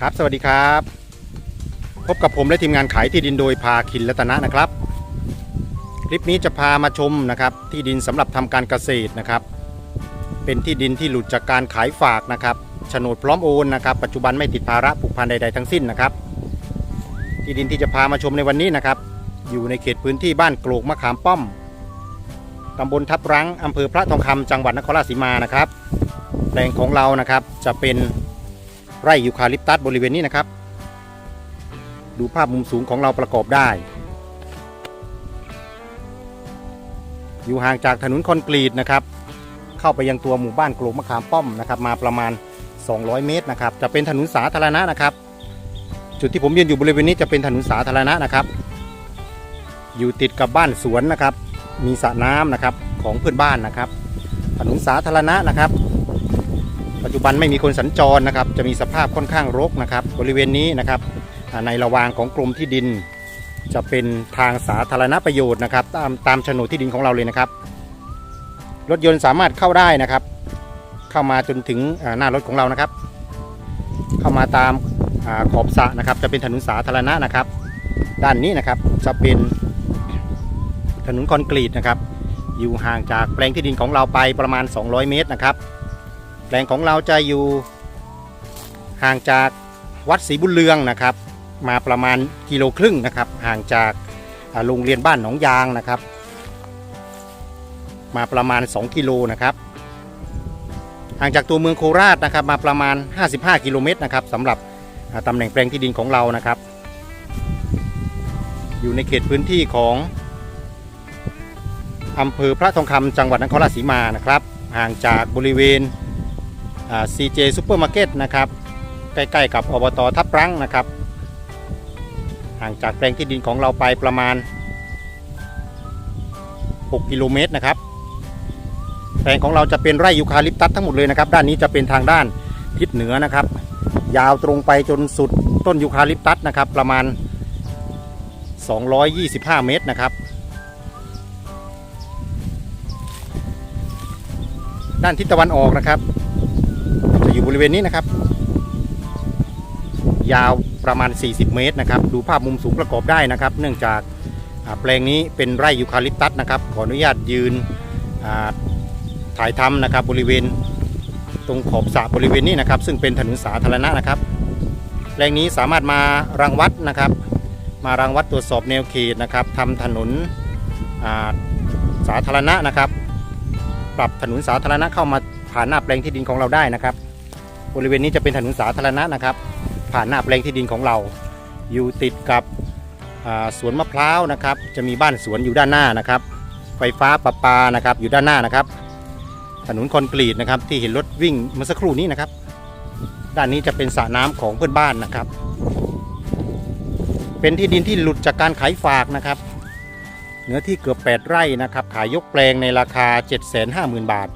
ครับ สวัสดีครับ พบกับผมและทีมงานขายที่ดินโดยพาคินรัตนะนะครับ คลิปนี้จะพามาชมนะครับ ที่ดินสำหรับทำการเกษตรนะครับ เป็นที่ดินที่หลุดจากการขายฝากนะครับโฉนดพร้อมโอนนะครับ ปัจจุบันไม่ติดภาระผูกพันใดๆทั้งสิ้นนะครับ ที่ดินที่จะพามาชมในวันนี้นะครับ อยู่ในเขตพื้นที่บ้านโกรกมะขามป้อมตำบลทับรังอำเภอพระทองคำจังหวัดนครราชสีมานะครับแปลงของเรานะครับจะเป็น ไร่ยูคาลิปตัสบริเวณนี้นะครับ ดูภาพมุมสูงของเราประกอบได้ อยู่ห่างจากถนนคอนกรีตนะครับ เข้าไปยังตัวหมู่บ้านโกลกมะขามป้อมนะครับมาประมาณ 200 เมตรนะครับ จะเป็นถนนสาธารณะนะครับ จุดที่ผมยืนอยู่บริเวณนี้จะเป็นถนนสาธารณะนะครับ อยู่ติดกับบ้านสวนนะครับ มีสระน้ำนะครับของเพื่อนบ้านนะครับ ถนนสาธารณะนะครับ ปัจจุบันไม่มีคนสัญจรนะครับ จะมีสภาพค่อนข้างรกนะครับ บริเวณนี้นะครับในระหว่างของกรมที่ดิน จะเป็นทางสาธารณประโยชน์นะครับ ตามตามโฉนดที่ดินของเราเลยนะครับ รถยนต์สามารถเข้าได้นะครับ เข้ามาจนถึงหน้ารถของเรานะครับ เข้ามาตามอขอบสระนะครับ จะเป็นถนนสาธารณะนะครับ ด้านนี้นะครับจะเป็นถนนคอนกรีตนะครับ อยู่ห่างจากแปลงที่ดินของเราไปประมาณ 200 เมตรนะครับ แปลงของเราจะอยู่ห่างจากวัดศรีบุญเรืองนะครับ มาประมาณกิโลครึ่งนะครับ ห่างจากโรงเรียนบ้านหนองยางนะครับ มาประมาณ 2 กิโลนะครับ ห่างจากตัวเมืองโคราชนะครับ มาประมาณ 55 กิโลเมตรนะครับสำหรับตำแหน่งแปลงที่ดินของเรานะครับ อยู่ในเขตพื้นที่ของอำเภอพระทองคำจังหวัดนครราชสีมานะครับ ห่างจากบริเวณ ซีเจซูเปอร์มาร์เก็ตนะครับ ใกล้ๆกับอบตทับรังนะครับ ห่างจากแปลงที่ดินของเราไปประมาณ 6 กิโลเมตรนะครับ แปลงของเราจะเป็นไร่ยูคาลิปตัสทั้งหมดเลยนะครับ ด้านนี้จะเป็นทางด้านทิศเหนือนะครับ ยาวตรงไปจนสุดต้นยูคาลิปตัสนะครับ ประมาณ 225 เมตรนะครับด้านทิศตะวันออกนะครับ จะอยู่บริเวณนี้นะครับ ยาวประมาณ 40 เมตรนะครับ ดูภาพมุมสูงประกอบได้นะครับ เนื่องจากแปลงนี้เป็นไร่ยูคาลิปตัสนะครับ ขออนุญาตยืนถ่ายทำนะครับบริเวณตรงขอบสระบริเวณนี้นะครับ ซึ่งเป็นถนนสาธารณะนะครับแปลงนี้สามารถมารังวัดนะครับ มารังวัดตรวจสอบแนวเขตนะครับทำถนนาสาธารณะนะครับ ปรับถนนสาธารณะเข้ามาผ่านหน้าแปลงที่ดินของเราได้นะครับ บริเวณนี้จะเป็นถนนสาธารณะนะครับ ผ่านหน้าแปลงที่ดินของเรา อยู่ติดกับสวนมะพร้าวนะครับ จะมีบ้านสวนอยู่ด้านหน้านะครับ ไฟฟ้าประปานะครับ อยู่ด้านหน้านะครับ ถนนคอนกรีตนะครับที่เห็นรถวิ่งเมื่อสักครู่นี้นะครับ ด้านนี้จะเป็นสระน้ำของเพื่อนบ้านนะครับ เป็นที่ดินที่หลุดจากการขายฝากนะครับ เนื้อที่เกือบ8ไร่นะครับ ขายยกแปลงในราคา 750,000 บาท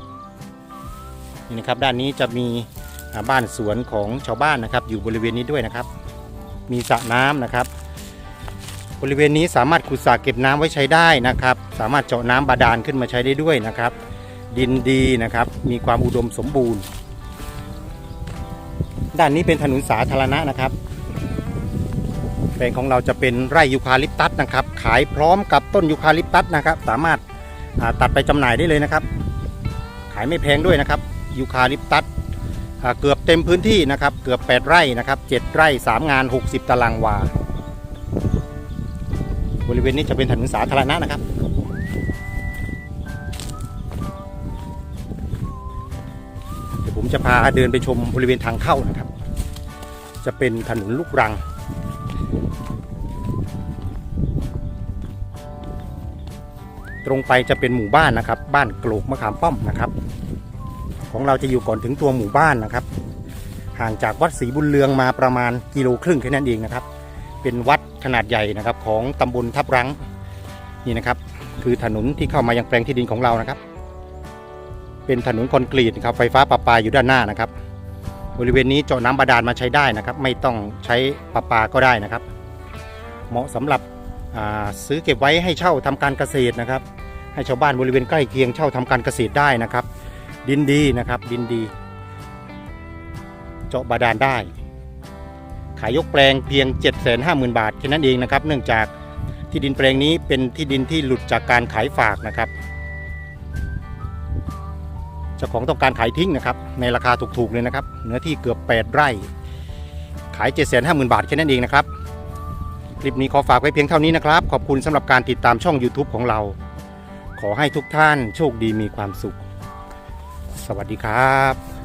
นี่นะครับ ด้านนี้จะมี บ้านสวนของชาวบ้านนะครับ อยู่บริเวณนี้ด้วยนะครับ มีสระน้ำนะครับ บริเวณนี้สามารถขุดสระเก็บน้ำไว้ใช้ได้นะครับ สามารถเจาะน้ำบาดาลขึ้นมาใช้ได้ด้วยนะครับ ดินดีนะครับ มีความอุดมสมบูรณ์ ด้านนี้เป็นถนนสาธารณะนะครับแปลงของเราจะเป็นไร่ยูคาลิปตัสนะครับ ขายพร้อมกับต้นยูคาลิปตัสนะครับ สามารถตัดไปจำหน่ายได้เลยนะครับ ขายไม่แพงด้วยนะครับยูคาลิปตัส เกือบเต็มพื้นที่นะครับเกือบ 8 ไร่นะครับ 7 ไร่ 3 งาน 60 ตารางวา บริเวณนี้จะเป็นถนนสาธารณะนะครับ เดี๋ยวผมจะพาเดินไปชมบริเวณทางเข้านะครับ จะเป็นถนนลูกรังตรงไปจะเป็นหมู่บ้านนะครับ บ้านโกลกมะขามป้อมนะครับ ของเราจะอยู่ก่อนถึงตัวหมู่บ้านนะครับ ห่างจากวัดศรีบุญเรืองมาประมาณกิโลครึ่งแค่นั้นเองนะครับ เป็นวัดขนาดใหญ่นะครับของตำบลทับรังนี่นะครับ คือถนนที่เข้ามายังแปลงที่ดินของเรานะครับ เป็นถนนคอนกรีตนะครับไฟฟ้าประปาอยู่ด้านหน้านะครับ บริเวณนี้เจาะน้ำบาดาลมาใช้ได้นะครับ ไม่ต้องใช้ประปาก็ได้นะครับ เหมาะสำหรับซื้อเก็บไว้ให้เช่าทำการเกษตรนะครับ ให้ชาวบ้านบริเวณใกล้เคียงเช่าทำการเกษตรได้นะครับ ดินดีนะครับ ดินดี เจาะบาดาลได้ ขายยกแปลงเพียง 750,000 บาทแค่นั้นเองนะครับ เนื่องจากที่ดินแปลงนี้เป็นที่ดินที่หลุดจากการขายฝากนะครับเจ้าของต้องการขายทิ้งนะครับ ในราคาถูกๆเลยนะครับ เนื้อที่เกือบ 8 ไร่ ขาย 750,000 บาทแค่นั้นเองนะครับ คลิปนี้ขอฝากไว้เพียงเท่านี้นะครับ ขอบคุณสำหรับการติดตามช่อง YouTube ของเรา ขอให้ทุกท่านโชคดีมีความสุข สวัสดีครับ